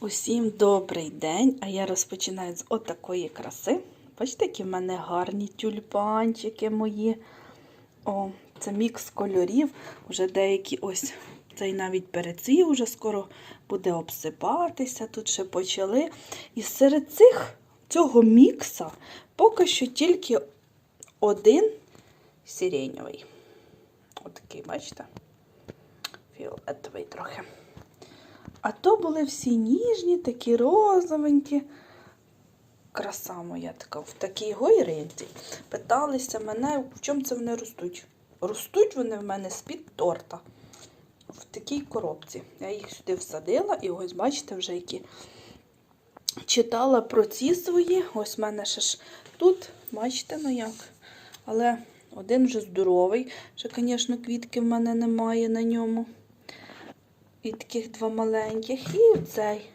Усім добрий день, а я розпочинаю з отакої краси. Бачите, які в мене гарні тюльпанчики мої. О, це мікс кольорів. Вже деякі ось цей навіть перецвів, вже скоро буде обсипатися. Тут ще почали. І серед цих цього мікса поки що тільки один сиреньовий. Отакий, бачите? Фіолетовий трохи. А то були всі ніжні, такі розовенькі. Краса моя така, в такій гойринці. Питалися мене, в чому це вони ростуть. Ростуть вони в мене з-під торта. В такій коробці. Я їх сюди всадила, і ось, бачите, вже які читала про ці свої. Ось в мене ще ж тут, бачите, ну як. Але один вже здоровий. Ще, звісно, квітки в мене немає на ньому. І таких два маленьких. І цей.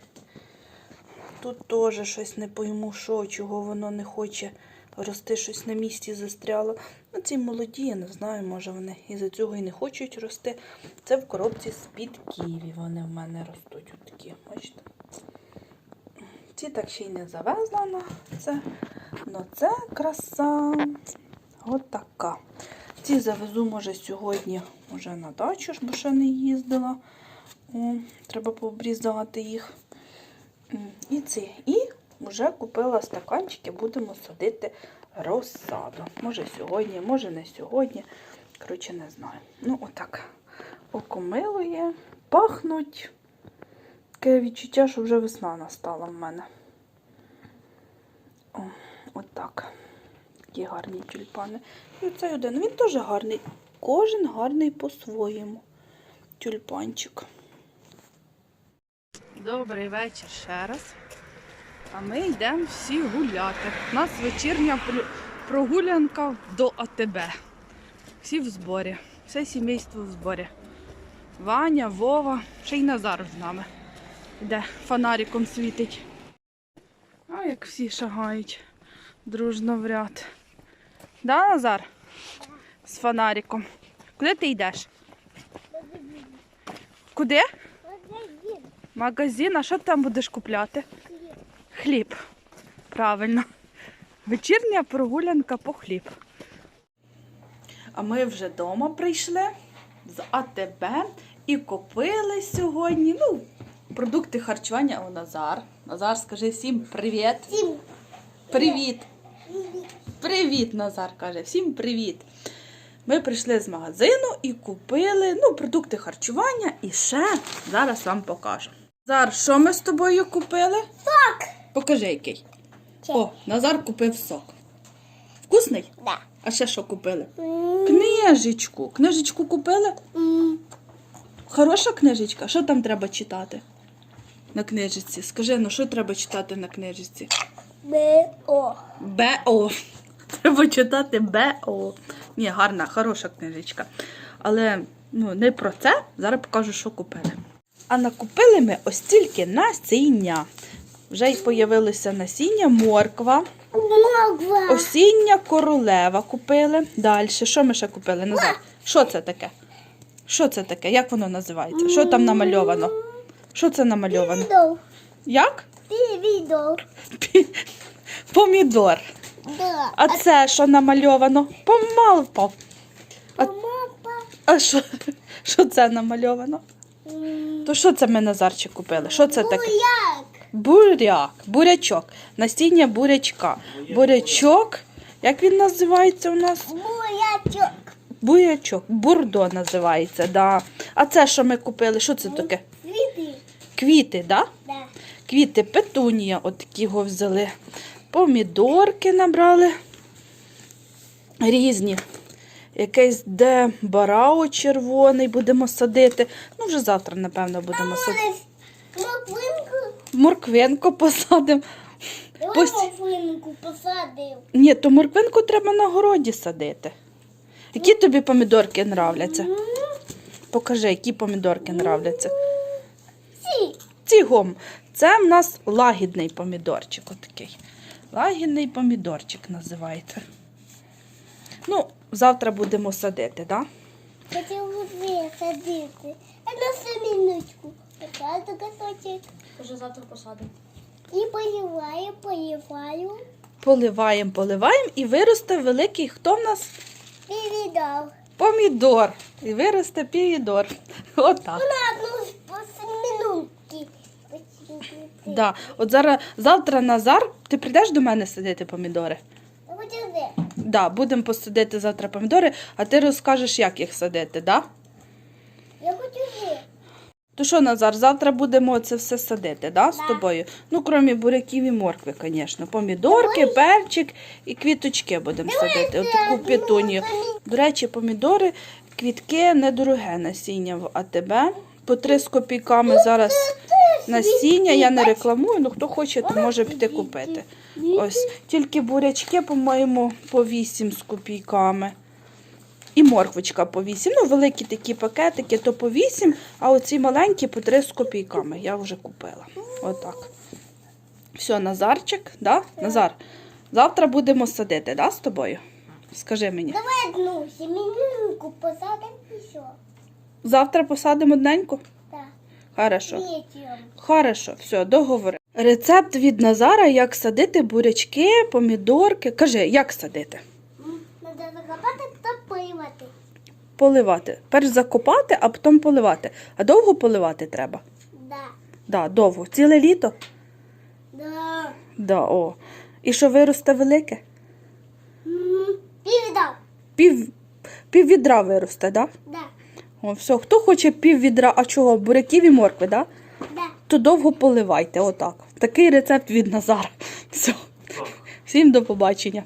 Тут теж щось не пойму, що, чого воно не хоче рости, щось на місці застряло. Ну, ці молоді, я не знаю, може вони із-за цього і не хочуть рости. Це в коробці з-під ківі вони в мене ростуть. От такі, бачите? Ці так ще й не завезла на це. Ну це краса. От така. Ці завезу, може, сьогодні вже на дачу, бо ще не їздила. О, треба пообрізати їх. І ці. І вже купила стаканчики, будемо садити розсаду. Може сьогодні, може не сьогодні. Коротше, не знаю. Ну, отак. Око милує, пахнуть. Таке відчуття, що вже весна настала в мене. О, отак. Такі гарні тюльпани. І цей один. Він теж гарний. Кожен гарний по-своєму. Тюльпанчик. Добрий вечір ще раз. А ми йдемо всі гуляти. У нас вечірня прогулянка до АТБ. Всі в зборі. Все сімейство в зборі. Ваня, Вова, ще й Назар з нами. Іде фонариком світить. А як всі шагають дружно в ряд. Да, Назар? З фонариком. Куди ти йдеш? Куди? Магазин, а що ти там будеш купляти? Хліб. Правильно. Вечірня прогулянка по хліб. А ми вже вдома прийшли з АТБ і купили сьогодні. Ну, продукти харчування. О, Назар. Назар, скажи всім привіт. Всім Привіт. Привіт, Назар каже. Всім привіт. Ми прийшли з магазину і купили ну, продукти харчування і ще зараз вам покажу. Зараз, що ми з тобою купили? сок. Покажи який. Це. О, Назар купив сок. Вкусний? Да. А ще що купили? М, Книжечку. Книжечку купили? м, Хороша книжечка. Що там треба читати? На книжечці. Скажи, ну що треба читати на книжечці? Б, О. БО. Треба читати БО. Ні, гарна, хороша книжечка. Але ну, не про це. Зараз покажу, що купили. А накупили ми ось тільки насіння. Вже й появилося насіння, морква, Морква. осіння королева купили. Далі. Що ми ще купили? Назад. Що це таке? Що це таке? Як воно називається? Що там намальовано? Що це намальовано? Відео. Як? Пі- Помідор. Да. А це що намальовано? Помалпа. А- що це намальовано? То що це ми Назарчик купили? Що це таке? Буряк. Буряк, бурячок. Насіння бурячка. Бурячок. Як він називається у нас? Бурячок. Бурячок. Бурдо називається, да. А це що ми купили? Що це таке? Світи. Квіти, да? Да. Квіти, петунія, от такі його взяли. Помідорки набрали. Різні. Якийсь де барао червоний будемо садити. Ну, вже завтра, напевно, будемо садити. Морквинку. Морквинку посадимо. Пусть- Морквинку посадив. Ні, то морквинку треба на городі садити. Які тобі помідорки нравляться? Покажи, які помідорки нравляться. Ці. Цігом. Це в нас лагідний помідорчик. Отакий. Лагідний помідорчик називається. Ну, завтра будемо садити, так? Да? Хотів би садити. А на семіночку. Саду каточек. Уже завтра посадимо. І поливаю, поливаю. Поливаємо, поливаємо і виросте великий. Хто в нас? Передав. Помідор. І виросте помідор. Отак. На одну минутки. Да. От зараз завтра Назар, ти прийдеш до мене садити помідори? Да, будемо посадити завтра помідори, а ти розкажеш, як їх садити, да? Я хочу жити. То що, Назар, завтра будемо це все садити, да, з Да. тобою? Ну, крім буряків і моркви, звісно. Помідорки, перчик і квіточки будемо садити. Отаку петунію. До речі, помідори, квітки недороге насіння в АТБ. По 3 з копійками зараз насіння. Я не рекламую, ну хто хоче, то може піти купити. Ось тільки бурячки, по-моєму, по 8 з копійками. І морквочка по 8. Ну, великі такі пакетики, то по 8, а оці маленькі по 3 з копійками. Я вже купила. Отак. Все, Назарчик, да? Назар, завтра будемо садити, да, з тобою? Скажи мені. Давай одну семенинку посадим і все. Завтра посадимо одненьку? Так. Хорошо. Хорошо, все, договори. Рецепт від Назара, як садити бурячки, помідорки. Кажи, як садити? Надо закопати та поливати. Поливати. Перш закопати, а потім поливати. А довго поливати треба? Да. Да, довго. Ціле літо? Да. Да, о. І що виросте велике? М, Передав. Пів, пів відра виросте, да? Да. О, все. Хто хоче пів відра, а чого? Буряків і моркви, да? Да. То довго поливайте, отак. Такий рецепт від Назара. Все. Всім до побачення.